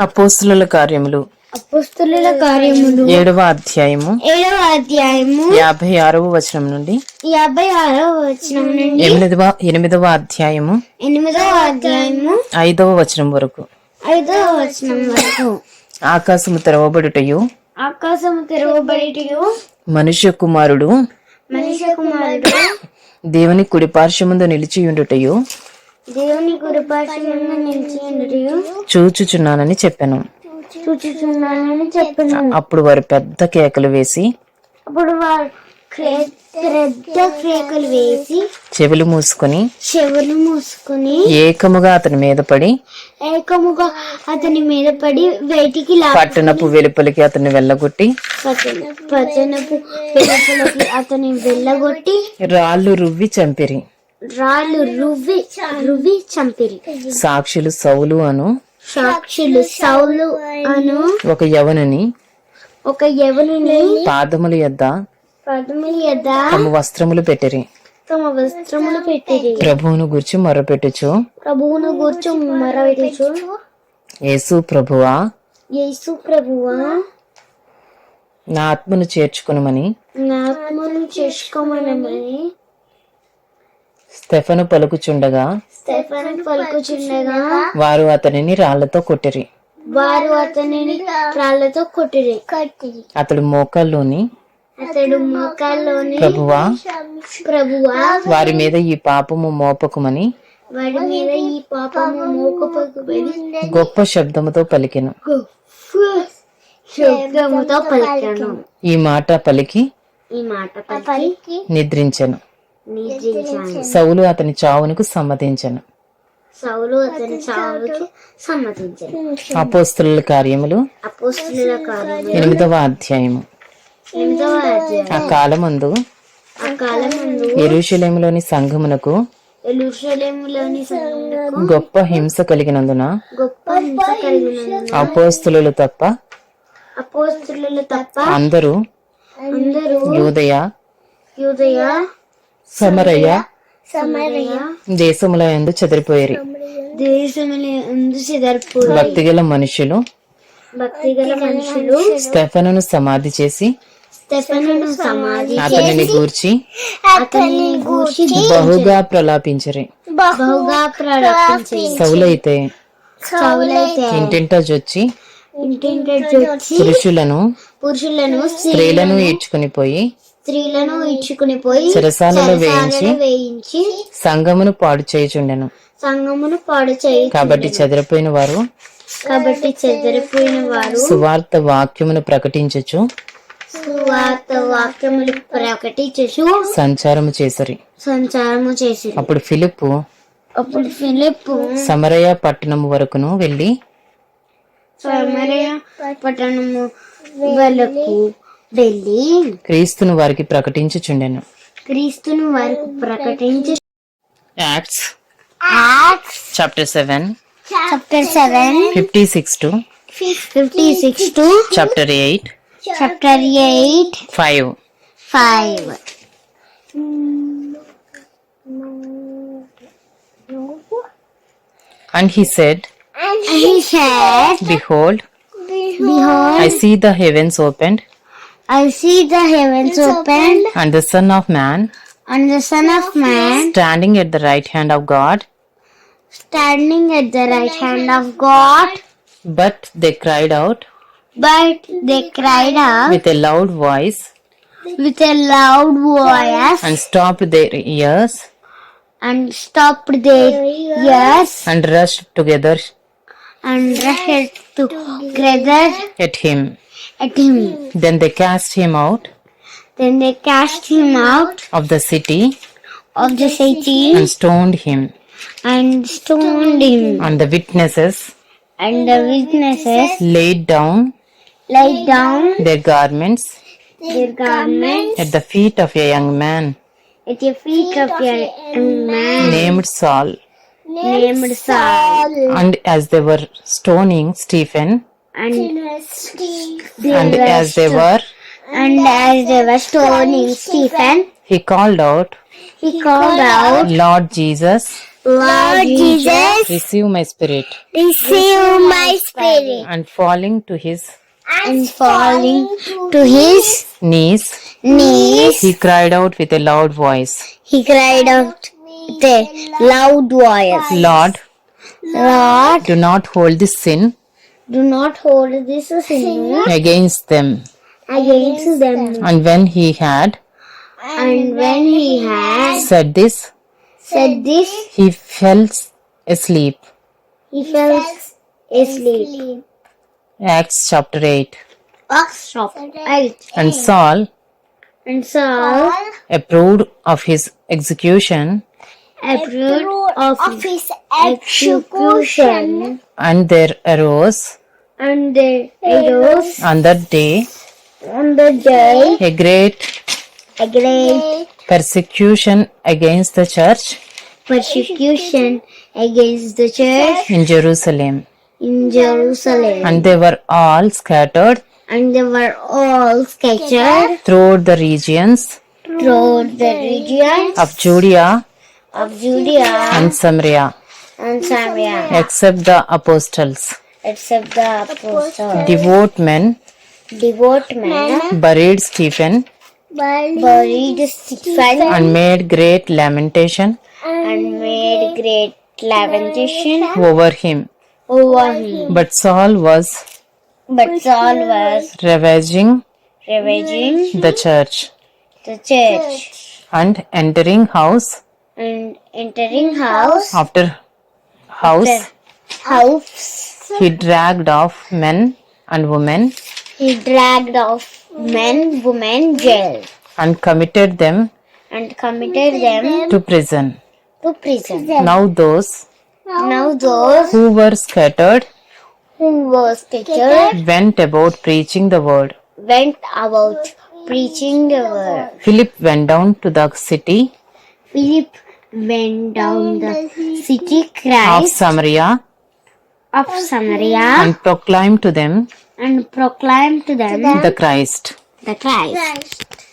అపోస్తుల కార్యములు. అపుస్తుల కార్యములు. ఏడవ అధ్యాయము. ఏడవ అధ్యాయము. యాభై ఆరవ వచనం నుండి. యాభై ఆరవ వచనం నుండి. ఎనిమిదవ ఎనిమిదవ అధ్యాయము. ఎనిమిదవ అధ్యాయము. ఐదవ వచనం వరకు. ఐదవ వచనం వరకు. ఆకాశము తెరవబడుటయు. ఆకాశము తెరవబడిటయు. మనుష్య కుమారుడు. మనిషి కుమారుడు. దేవుని కుడి పార్శ్వముందు నిలిచియుండుటయు. దేవుని చూచుచున్నానని చెప్పాను. చూచుచున్నానని చెప్పను. అప్పుడు వారు పెద్ద కేకలు వేసి అప్పుడు వారు పెద్ద కేకలు వేసి చెవులు మూసుకొని చెవులు మూసుకుని ఏకముగా అతని మీద పడి ఏకముగా అతని మీద పడి బయటికి పట్టణపు వెలుపలికి అతన్ని వెళ్ళగొట్టి పతనపు వెలుపలకి అతని వెళ్ళగొట్టి రాళ్ళు రువ్వి చంపిరి. రాళ్ళు రువ్వి రువ్వి చంపిరి. సాక్షులు సౌలు అను సాక్షులు సౌలు అను ఒక యవనుని ఒక యవనుని పాదముల యొద్ద పదముల యొద్ద తమ వస్త్రములు పెట్టిరి. తమ వస్త్రములు పెట్టిరి. ప్రభువును గుర్చి మొరపెట్టుచు. ప్రభువును గూర్చు మరవిడుచు యేసు ప్రభువా యేసు ప్రభువా నా ఆత్మను చేర్చుకునమని. నా ఆత్మను చేసుకోమనమని స్టెఫను పలుకుచుండగా స్టెఫన్ పలుకుచుండగా వారు అతనిని రాళ్ళతో కొట్టిరి. వారు అతనిని రాళ్ళతో కొట్టిరి. కట్టిరి అతడు మోకాల్లోని అతడు మోకాల్లోని ప్రభువా ప్రభువా వారి మీద ఈ పాపము మోపకుమని వాడి మీద ఈ పాపము మోకపకుబడి గొప్ప శబ్దముతో పలికెను. శబ్దముతో పలికాను. ఈ మాట పలికి ఈ మాట పలికి నిద్రించాను. సౌలు అతని చావునకు సమ్మతించెను. సౌలు అతని చావుకి సమ్మతించాను. అపోస్తుల కార్యములు అపోస్తుల కార్యం ఎనిమిదవ అధ్యాయము. ఎనిమిదవ అధ్యాయం. ఆ కాలమందు ఆ కాలం ముందు ఎరుషలేములోని సంఘమునకు గొప్ప హింస కలిగినందున గొప్ప హింస అపోస్తులు తప్ప అపోస్తులు తప్ప అందరూ అందరూ యూదయ యూదయ సమరయ సమరయ దేశముల యందు చెదిరిపోయేరి. దేశముల చెదర్పు భక్తిగల మనుషులు. భక్తి గల మనుషులు. స్టెఫనును సమాధి చేసి. స్టెఫనును సమాధి అతనిని గూర్చి. అతన్ని గూర్చి బహుగా ప్రలాపించరి. బహుగా ప్రలాపించి. సౌలైతే. సౌలైతే. ఇంటింట జొచ్చి. ఇంటింటి పురుషులను. పురుషులను స్త్రీలను ఈడ్చుకుని పోయి. స్త్రీలను ఇచ్చుకుని పోయి చెరసాలలో వేయించి సంఘమును పాడు చేయుచుండెను. సంగమును పాడు చేయి కాబట్టి చెదిరిపోయిన వారు కాబట్టి చెదరిపోయిన వారు సువార్త వాక్యమును ప్రకటించుచు సువార్త వాక్యములు ప్రకటించు సంచారము చేసరి. సంచారము చేసి అప్పుడు ఫిలిప్పు అప్పుడు ఫిలిప్ సమరయ పట్టణము వరకును వెళ్ళి సమరయ పట్టణము వరకు వెళ్ళి క్రీస్తును వారికి ప్రకటించుచుండెను. క్రీస్తును వారికి ప్రకటించి Acts chapter seven chapter seven fifty six to fifty six to chapter eight chapter eight five. Five. And he said, He said, Behold, Behold, I see the heavens opened, I see the heavens opened, and the Son of Man. And the Son of Man. Standing at the right hand of God. standing at the right hand of God. But they cried out. But they cried out. With a loud voice. With a loud voice. And stopped their ears. And stopped their ears. and rushed together and rushed together at him. At him. Then they cast him out Then they cast him out of the city of the city and stoned him. and stoned him. And the witnesses And the witnesses laid down laid down their garments their garments at the feet of a young man at the feet of your young man named Saul. named Saul. And as they were stoning Stephen, And and as they were, And as they were stoning Stephen, he called out, he called out, Lord Jesus, Lord Jesus, receive my spirit. receive my spirit. And falling to his And falling to his knees, knees, he cried out with a loud voice, he cried out with a loud voice, Lord, Lord, do not hold this sin do not hold this sin against them. against them. And when he had And when he had said this, said this, he fell asleep. he fell asleep. Acts chapter 8. Acts chapter 8. And Saul, And Saul approved of his execution, approved of his execution. and there arose And there arose on that day on the day a great a great persecution against the church persecution against the church in Jerusalem, in Jerusalem. and they were all scattered And they were all scattered throughout the regions throughout the regions of Judea of Judea and Samaria, and Samaria, except the apostles. except the apostles. Devout men. Devout men. Buried Stephen. Buried Stephen. And made great lamentation. And made great lamentation over him. over him. But Saul was But Saul was ravaging ravaging the church. the church. And entering house and entering house after house. house. He dragged off men and women He dragged off men, women, jail and committed them and committed them to prison. to prison. Now those Now those who were scattered who were scattered went about preaching the word. went about preaching the word. Philip went down to the city Philip went down the city of Christ Samaria of Samaria and proclaimed to them and proclaimed to them the Christ. the Christ.